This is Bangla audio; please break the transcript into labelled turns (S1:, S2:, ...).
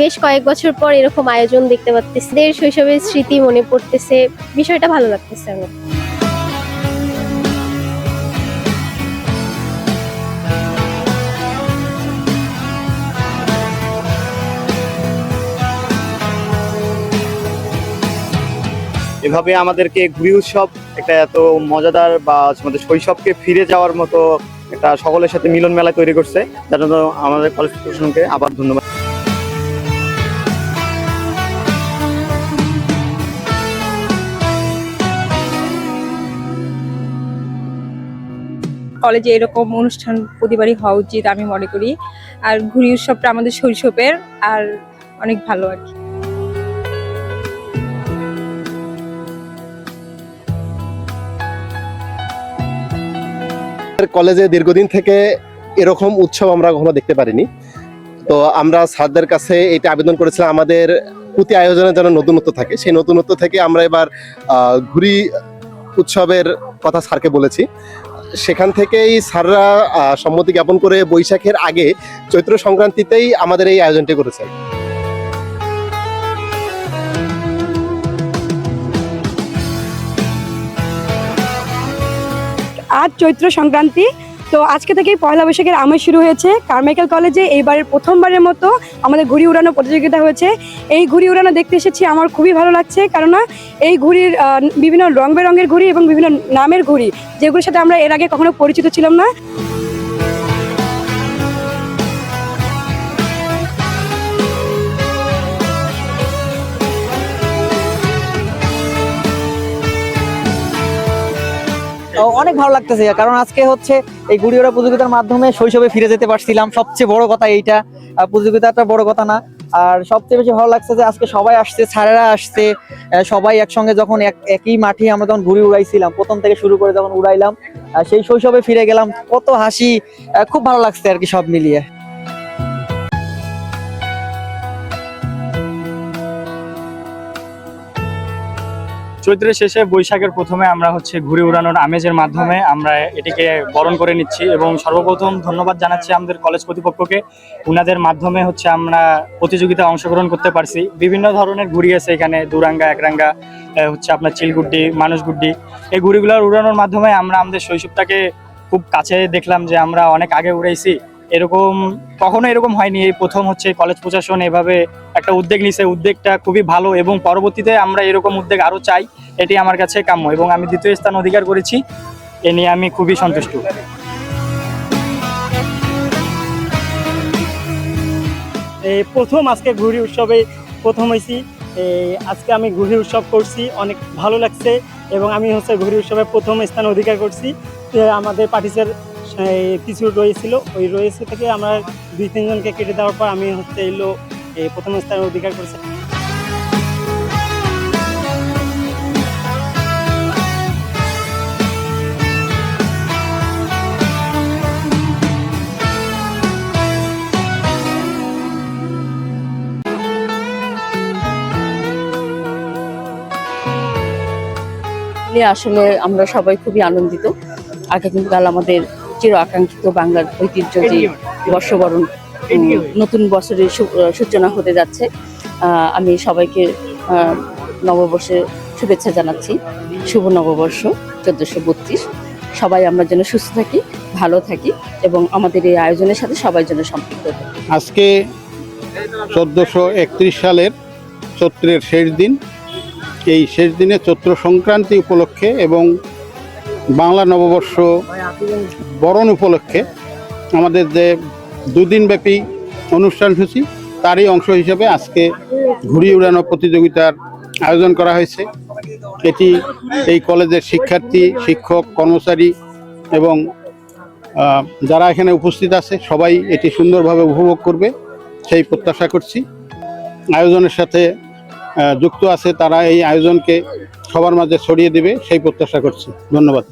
S1: বেশ কয়েক বছর পর এরকম আয়োজন দেখতে পাচ্তেছি। এদের শৈশবের স্মৃতি মনে পড়তেছে। বিষয়টা ভালো লাগতেছে আমার।
S2: এভাবে আমাদেরকে ঘুরি উৎসব একটা এত মজাদার বা আমাদের শৈশবকে ফিরে যাওয়ার মতো একটা সকলের সাথে মিলন মেলা তৈরি করছে। যার জন্য আমাদের কলেজ প্রশাসনকে আবার ধন্যবাদ।
S3: কলেজে এরকম অনুষ্ঠান প্রতিবারই হওয়া উচিত আমি মনে করি। আর ঘুড়ি উৎসবটা আমাদের শৈশবের আর অনেক ভালো আর কি।
S4: কলেজে দীর্ঘদিন থেকে এরকম উৎসব আমরা কখনো দেখতে পারিনি। তো আমরা স্যারদের কাছে এটা আবেদন করেছিলাম, আমাদের প্রতি আয়োজনে যেন নতুনত্ব থাকে। সেই নতুনত্ব থেকে আমরা এবার ঘুড়ি উৎসবের কথা স্যারকে বলেছি। সেখান থেকেই স্যাররা সম্মতি জ্ঞাপন করে বৈশাখের আগে চৈত্র সংক্রান্তিতেই আমাদের এই আয়োজনটি করেছেন।
S5: আজ চৈত্র সংক্রান্তি তো আজকে থেকেই পয়লা বৈশাখের আমেজ শুরু হয়েছে। কার্মাইকেল কলেজে এইবারের প্রথমবারের মতো আমাদের ঘুড়ি উড়ানো প্রতিযোগিতা হয়েছে। এই ঘুড়ি উড়ানো দেখতে এসেছি, আমার খুবই ভালো লাগছে। কেননা এই ঘুড়ির বিভিন্ন রং বেরঙের ঘুড়ি এবং বিভিন্ন নামের ঘুড়ি, যেগুলোর সাথে আমরা এর আগে কখনো পরিচিত ছিলাম না।
S6: অনেক ভালো লাগতেছে কারণ আজকে হচ্ছে এই গুড়িওরা প্রতিযোগিতার মাধ্যমে শৈশবে ফিরে যেতে পারছিলাম। সবচেয়ে বড় কথা এইটা। প্রতিযোগিতাটা বড় কথা না। আর সবচেয়ে বেশি ভালো লাগছে যে আজকে সবাই আসছে, স্যারেরা আসছে। সবাই একসঙ্গে যখন এক- একই মাঠে আমরা যখন ঘুরে উড়াইছিলাম, প্রথম থেকে শুরু করে যখন উড়াইলাম সেই শৈশবে ফিরে গেলাম। কত হাসি খুব ভালো লাগছে আর কি সব মিলিয়ে।
S7: চৈত্রের শেষে বৈশাখের প্রথমে আমরা হচ্ছে ঘুরে উড়ানোর আমেজের মাধ্যমে আমরা এটিকে বরণ করে নিচ্ছি এবং সর্বপ্রথম ধন্যবাদ জানাচ্ছি আমাদের কলেজ কর্তৃপক্ষকে। উনাদের মাধ্যমে হচ্ছে আমরা প্রতিযোগিতায় অংশগ্রহণ করতে পারছি। বিভিন্ন ধরনের ঘুড়ি আছে এখানে, দুরাঙ্গা, একরাঙ্গা হচ্ছে আপনার চিলগুড্ডি মানুষগুড্ডি। এই ঘুড়িগুলোর উড়ানোর মাধ্যমে আমরা আমাদের শৈশবটাকে খুব কাছে দেখলাম যে আমরা অনেক আগে উড়াইছি এরকম কখনো এরকম হয়নি। এই প্রথম হচ্ছে কলেজ প্রশাসন এভাবে একটা উদ্যোগ নিছে উদ্যোগটা খুবই ভালো এবং পরবর্তীতে আমরা এরকম উদ্যোগ আরও চাই। এটি আমার কাছে কাম্য এবং আমি দ্বিতীয় স্থান অধিকার করেছি। এ নিয়ে আমি খুবই সন্তুষ্ট।
S8: এই প্রথম আজকে ঘুড়ি উৎসবে প্রথম হয়েছি। আজকে আমি ঘুড়ি উৎসব করছি। অনেক ভালো লাগছে এবং আমি হচ্ছে ঘুড়ি উৎসবে প্রথম স্থান অধিকার করছি। আমাদের পার্টিসের কিছু রয়েছিল ওই রয়েছে থেকে আমরা দুই তিনজনকে কেটে দেওয়ার পর আমি হচ্ছে এলো প্রথম স্থান অধিকার করছি।
S9: আসলে আমরা সবাই খুবই আনন্দিত। আগামীকাল আমাদের চির আকাঙ্ক্ষিত বাংলার ঐতিহ্য যে বর্ষবরণ নতুন বছরের সূচনা হতে যাচ্ছে। আমি সবাইকে নববর্ষে শুভেচ্ছা জানাচ্ছি। শুভ নববর্ষ চোদ্দোশো বত্রিশ। সবাই আমরা যেন সুস্থ থাকি ভালো থাকি এবং আমাদের এই আয়োজনের সাথে সবাই যেন সম্পৃক্ত থাকি।
S10: আজকে চোদ্দোশো একত্রিশ সালের চৈত্রের শেষ দিন। এই শেষ দিনে চৈত্র সংক্রান্তি উপলক্ষে এবং বাংলা নববর্ষ বরণ উপলক্ষে আমাদের যে দুদিনব্যাপী অনুষ্ঠান সূচি, তারই অংশ হিসেবে আজকে ঘুড়ি উড়ানো প্রতিযোগিতার আয়োজন করা হয়েছে। এটি এই কলেজের শিক্ষার্থী, শিক্ষক, কর্মচারী এবং যারা এখানে উপস্থিত আছে, সবাই এটি সুন্দরভাবে উপভোগ করবে, সেই প্রত্যাশা করছি। আয়োজনের সাথে যুক্ত আছে তারা এই আয়োজনকে সবার মাঝে ছড়িয়ে দেবে সেই প্রত্যাশা করছি। ধন্যবাদ।